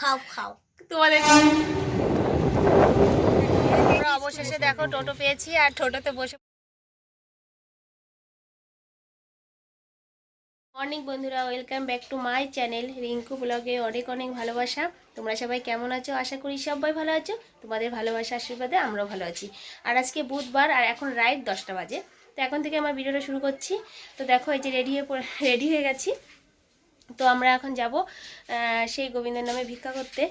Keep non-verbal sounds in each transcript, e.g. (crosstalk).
খাও খাও তোমাদের অবশেষে দেখো টোটো পেয়েছি আর টোটোতে বসে মর্নিং বন্ধুরা welcome back to my channel Rinku ব্লগে অনেক অনেক ভালোবাসা। তোমরা সবাই কেমন আছো? আশা করি সবাই ভালো আছো। তোমাদের ভালোবাসা আশীর্বাদে আমরাও ভালো আছি। আর আজকে বুধবার আর এখন রাইট দশটা বাজে। তো এখন থেকে আমার ভিডিওটা শুরু করছি। তো দেখো এই যে রেডি হয়ে রেডি হয়ে গেছি। তো আমরা এখন যাব সেই গোবিন্দের নামে ভিক্ষা করতে।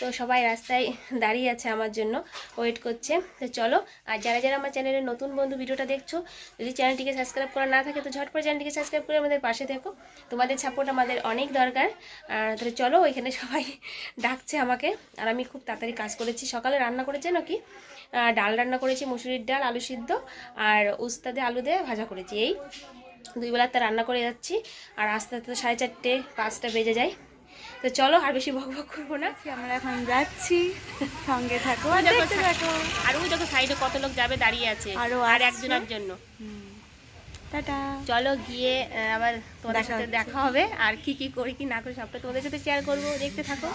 তো সবাই রাস্তায় দাঁড়িয়ে আছে আমার জন্য ওয়েট করছে। তো চলো, আর যারা যারা আমার চ্যানেলের নতুন বন্ধু ভিডিওটা দেখছ, যদি চ্যানেলটিকে সাবস্ক্রাইব করা না থাকে, তো ঝটপট চ্যানেলটিকে সাবস্ক্রাইব করে আমাদের পাশে থেকো। তোমাদের সাপোর্ট আমাদের অনেক দরকার। আর তাহলে চলো, ওইখানে সবাই ডাকছে আমাকে। আর আমি খুব তাড়াতাড়ি কাজ করেছি। সকালে রান্না করেছে নাকি? ডাল রান্না করেছি, মুসুরির ডাল, আলু সিদ্ধ, আর উস্তাদে আলু দিয়ে ভাজা করেছি। এই দুই বেলাতে রান্না করে যাচ্ছি আর আস্তে আস্তে তো সাড়ে চারটে পাঁচটা বেজে যায়। তো চলো আর বেশি বক বক করব না। আমরা এখন যাচ্ছি সঙ্গে থাকো আর ওই দেখো সাইডে কত লোক যাবে দাঁড়িয়ে আছে আরও আর একজনের জন্য টাটা। চলো গিয়ে আবার তোমাদের সাথে দেখা হবে আর কি কি করি কি না করি সবটা তোমাদের সাথে শেয়ার করব দেখতে থাকো।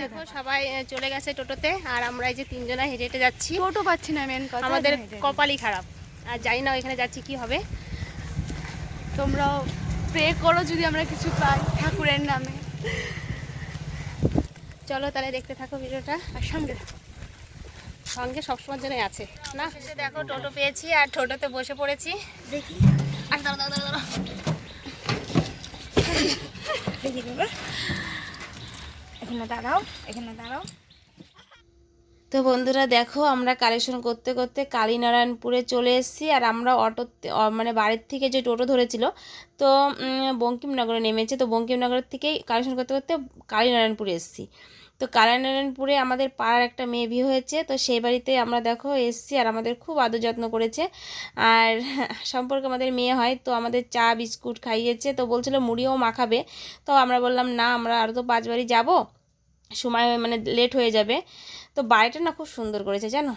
দেখো সবাই চলে গেছে টোটোতে আর আমরা এই যে তিনজনা হেঁটে হেঁটে যাচ্ছি। টোটো পাচ্ছি না মেন কথা আমাদের কপালই খারাপ আর জানি না ওইখানে যাচ্ছি কি হবে। তোমরাও প্রে করো যদি আমরা কিছু পাই ঠাকুরের নামে। চলো তাহলে দেখতে থাকো ভিডিওটা আর সঙ্গে। সঙ্গে সবসময় জন্য আছে না? শেষে দেখো টোটো পেয়েছি আর টোটোতে বসে পড়েছি। দেখি। আর দাঁড়াও দাঁড়াও দাঁড়াও দেখি বাবা এখানে দাঁড়াও এখানে দাঁড়াও। তো বন্ধুরা দেখো, আমরা কালেকশন করতে করতে কালীনারায়ণপুরে চলে এসেছি, আর আমরা অটোতে অ- মানে বাড়ির থেকে যে টোটো ধরেছিল, তো বঙ্কিমনগরে নেমেছে, তো বঙ্কিমনগর থেকেই কালেকশন করতে করতে কালীনারায়ণপুরে এসেছি। তো কালীনারায়ণপুরে আমাদের পাড়ার একটা মেয়ে বিয়ে হয়েছে, তো সেই বাড়িতে আমরা দেখো এসেছি, আর আমাদের খুব আদর যত্ন করেছে। আর সম্পর্কে আমাদের মেয়ে হয়, তো আমাদের চা, বিস্কুট খাইয়েছে, তো বলছিল মুড়িও মাখাবে। তো আমরা বললাম, না, আমরা আরও তো পাঁচ বাড়ি যাব। সময় মানে লেট হয়ে যাবে। তো বাড়িটা না খুব সুন্দর করেছে, জানো?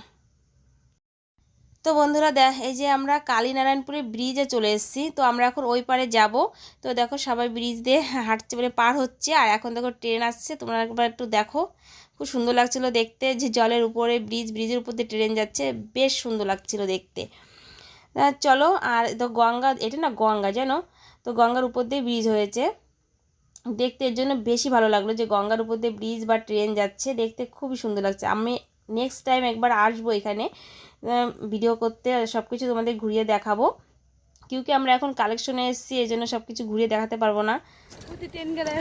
তো বন্ধুরা দেখ, এই যে আমরা কালীনারায়ণপুরে ব্রিজে চলে এসেছি। তো আমরা এখন ওই পারে যাব। তো দেখো সবাই ব্রিজ দিয়ে হাঁটছে মানে পার হচ্ছে। আর এখন দেখো ট্রেন আসছে। তোমরা একবার একটু দেখো। খুব সুন্দর লাগছিল দেখতে। যে জলের উপরে ব্রিজ ব্রিজের উপর দিয়ে ট্রেন যাচ্ছে, বেশ সুন্দর লাগছিল দেখতে। চলো, আর তো গঙ্গা, এটা না গঙ্গা, জানো? তো গঙ্গার উপর দিয়ে ব্রিজ হয়েছে। দেখতে এর জন্য বেশি ভালো লাগল যে গঙ্গার উপর দিয়ে ব্রিজ বা ট্রেন যাচ্ছে দেখতে খুবই সুন্দর লাগছে। আমি নেক্সট টাইম একবার আসব এখানে ভিডিও করতে সব কিছু তোমাদের ঘুরিয়ে দেখাবো। কিউকি আমরা এখন কালেকশনে এসেছি এই জন্য সব কিছু ঘুরিয়ে দেখাতে পারব না। ট্রেন গেলে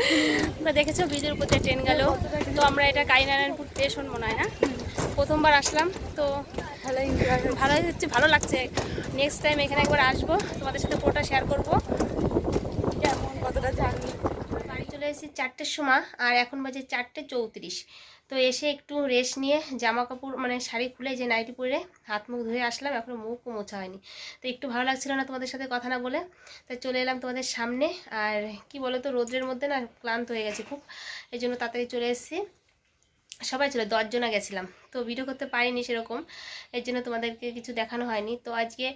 তোমরা দেখেছ ব্রিজের উপর দিয়ে ট্রেন গেল। তো আমরা এটা কালীনারায়ণপুর স্টেশন মনে হয় না? প্রথমবার আসলাম তো ভালোই ভালোই হচ্ছে ভালো লাগছে। নেক্সট টাইম এখানে একবার আসব তোমাদের সাথে পুরোটা শেয়ার করব কেমন কতটা জার্নি বাড়ি চলে এসেছি চারটের সময় আর এখন বাজে চারটে চৌত্রিশ। তো এসে একটু রেস্ট নিয়ে জামা কাপড় মানে শাড়ি খুলে যে নাইটি পরে হাত মুখ ধুয়ে আসলাম, এখনও মুখও মোছা হয়নি। তো একটু ভালো লাগছিল না তোমাদের সাথে কথা না বলে, তাই চলে এলাম তোমাদের সামনে। আর কি বলো তো রোদ্রের মধ্যে না ক্লান্ত হয়ে গেছে খুব এই জন্য তাড়াতাড়ি চলে এসেছি। সবাই ছিল দশজনা গেছিলাম। তো ভিডিও করতে পারিনি সেরকম এর জন্য তোমাদেরকে কিছু দেখানো হয়নি। তো আজকে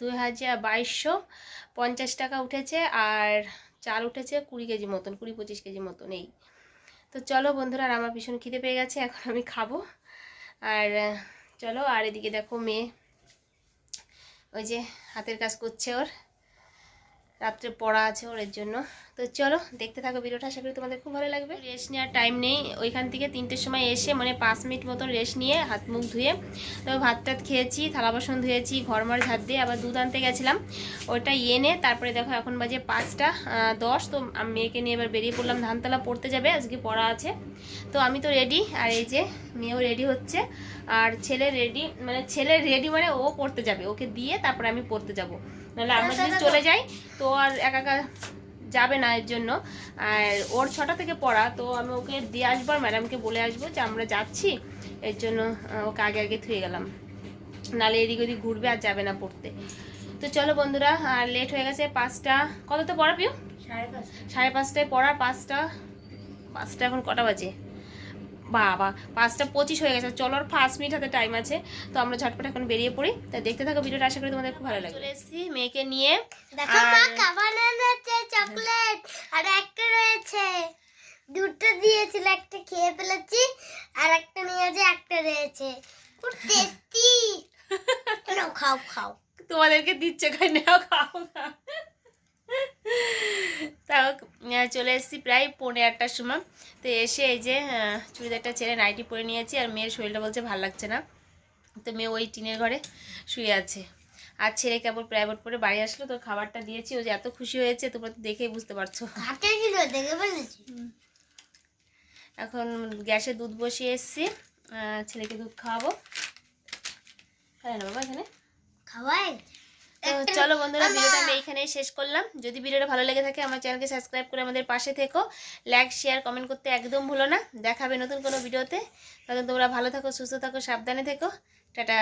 দুই হাজার বাইশশো পঞ্চাশ টাকা উঠেছে আর চাল উঠেছে কুড়ি কেজি মতন, কুড়ি পঁচিশ কেজি মতন এই। তো চলো বন্ধুরা, আর আমার ভীষণ খিদে পেয়ে গেছে, এখন আমি খাব। আর, চলো, আর এদিকে দেখো মেয়ে, ওই যে হাতের কাজ করছে ওর। রাত্রে পড়া আছে ওর জন্য। তো চলো, দেখতে থাকো ভিডিওটা, আশা করি তোমাদের খুব ভালো লাগবে। রেস্ট নেওয়ার টাইম নেই, ওইখান থেকে তিনটের সময় এসে মানে পাঁচ মিনিট মতন রেস্ট নিয়ে হাত মুখ ধুয়ে, তো ভাত টাত খেয়েছি, থালা বাসন ধুয়েছি ঘরমার ঝাড় দিয়ে আবার দুধ আনতে গেছিলাম। ওটা এনে তারপরে দেখো এখন বাজে পাঁচটা দশ, তো আমি মেয়েকে নিয়ে এবার বেরিয়ে পড়লাম, ধানতলা পড়তে যাবে, আজকে পড়া আছে। তো আমি তো রেডি আর এই যে মেয়েও রেডি হচ্ছে, আর ছেলে রেডি মানে ছেলে রেডি মানে ও পড়তে যাবে, ওকে দিয়ে তারপরে আমি পড়তে যাব। নাহলে আমরা যদি চলে যাই তো আর একা একা যাবে না এর জন্য। আর ওর ছটা থেকে পড়া তো আমি ওকে দিয়ে আসব আর ম্যাডামকে বলে আসব যে আমরা যাচ্ছি। এর জন্য ওকে আগে আগে থুয়ে গেলাম। নালে এদিক ওদিক ঘুরবে আর যাবে না পড়তে। তো চলো বন্ধুরা আর লেট হয়ে গেছে পাঁচটা। কত তো পড়া সাড়ে সাড়ে পাঁচটায় পড়া পাঁচটা পাঁচটা এখন কটা বাজে? বাবা পাঁচটা পঁচিশ হয়ে গেছে। চলো আর পাঁচ মিনিট হাতে টাইম আছে। তো আমরা ঝটপট এখন বেরিয়ে পড়ি। তা দেখতে থাকো ভিডিওটা আশা করি তোমাদের খুব ভালো লাগে চলে এসেছি মেয়েকে নিয়ে। দেখো মা আর- চকলেট আর একটা রয়েছে। দুটো দিয়েছিল একটা খেয়ে ফেলেছি আর একটা নিয়েছে একটা রয়েছে। খুব টেস্টি (laughs) নাও খাও খাও। তোমাদেরকে দিচ্ছে খাই নাও খাও। চলে এসেছি প্রায় পৌনে আটটার সময়। তো এসে এই যে চুড়িদারটা ছেড়ে নাইটি পরে নিয়েছি আর মেয়ের শরীরটা বলছে ভালো লাগছে না। তো মেয়ে ওই টিনের ঘরে শুয়ে আছে। আর ছেলে কেবল প্রাইভেট পরে বাড়ি আসলো তো খাবারটা দিয়েছি। ও যে এত খুশি হয়েছে তোমরা তো দেখেই বুঝতে পারছ। এখন গ্যাসে দুধ বসিয়ে এসেছি। ছেলেকে দুধ খাওয়াবো। হ্যাঁ বাবা এখানে? খাওয়াই? (laughs) চলো বন্ধুরা ভিডিওটা আমি এইখানেই শেষ করলাম। যদি ভিডিওটা ভালো লেগে থাকে আমার চ্যানেলকে সাবস্ক্রাইব করে আমাদের পাশে থেকো। লাইক শেয়ার কমেন্ট করতে একদম ভুলো না। দেখাবে নতুন কোনো ভিডিওতে। তখন তোমরা ভালো থাকো সুস্থ থাকো সাবধানে থেকো। টাটা।